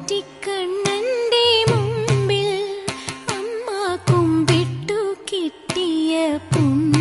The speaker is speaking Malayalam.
കുട്ടിക്കണ്ണന്റെ കിട്ടിയ പുണ്യ